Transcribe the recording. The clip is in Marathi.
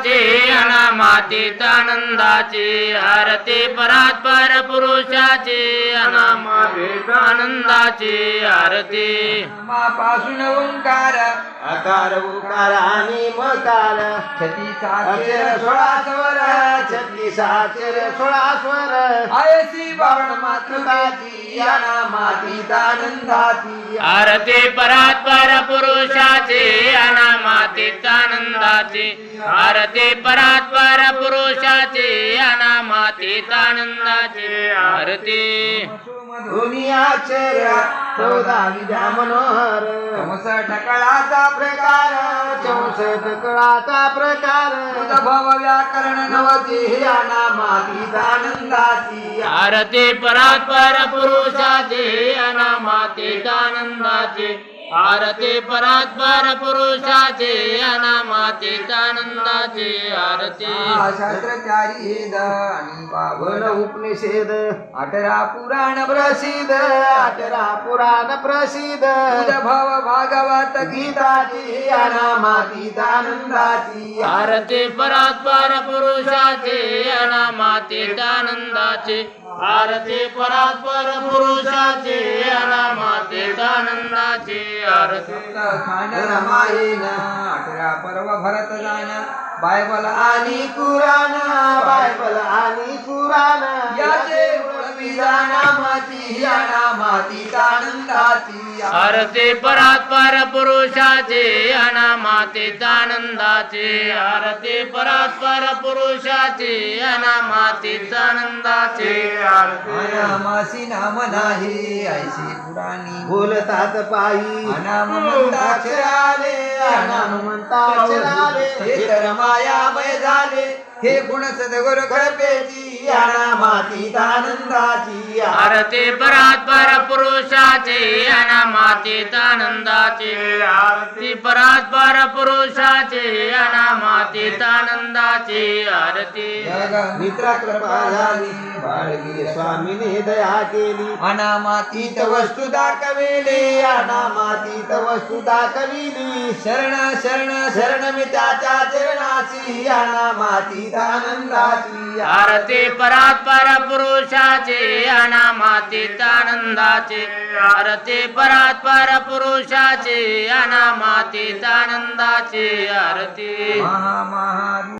पुरुषाचे अनामातीत आनंदाचे आरती परात्पर पुरुषाचे अनामातीत आनंदाचे आरती. पासून ओंकार आकार उकार आणि मकार अक्षर सोळा स्वर छत्तीस अक्षर सोळा स्वर आयसी बावण मातृकाची याना मातीत आनंदाची. आरती परात्पर पुरुषाचे अनामातीत आनंदाचे आरती परात्पर पुरुषाचे अनामातीत आनंदाचे आरती. मनोहर. प्रकार कळाचा प्रकार. भव व्याकरण आनंदाची आरती परात्पर पुरुषाचे अनामातीत आनंदाचे आरती परात्पर पुरुषाचे अनामातीत आनंदाचे आरती. शास्त्रचारी आणि वन बावन उपनिषेद अठरा पुराण प्रसिद्ध अठरा पुराण प्रसिद्ध. भव भागवत गीताची अनामातीत आनंदाची आरती परात्पर पुरुषाचे अनामातीत आनंदाचे आरती परात्पर पुरुषाचे आनंदाचे पर्व भरत जाण बायबल आणि कुराण बायबल आणि नामाची याना मातीत आनंदाची आरती परात्पर पुरुषाचे अनामातीत आनंदाचे आरती परात्पर पुरुषाचे अनामातीत आनंदाचे आरती अनामासी नाम नाही ऐशी पुराणी. बोलतात पायी. अनाम म्हणताक्षराले अनाम म्हणताक्षराले. हे तर मायामय झाले. हे गुण सदगुर कळपेची अनामातीत आनंदाची आरती परात्पर पुरुषाचे अनामातीत आनंदाचे आरती परात्पर पुरुषाचे अनामातीत आनंदाचे आरती. मित्रा कृपा झाली बाळगी स्वामीने दया केली. अनामातीत वस्तू दाखविले अनामातीत वस्तू दाखविली. शरण शरण शरण मी त्याच्या चरणाची अनामातीत आनंदाची. आरती परात्पर पुरुषाचे अनामातीत आनंदाचे आरती परात्पर पुरुषाचे अनामातीत आनंदाचे आरती. महा महा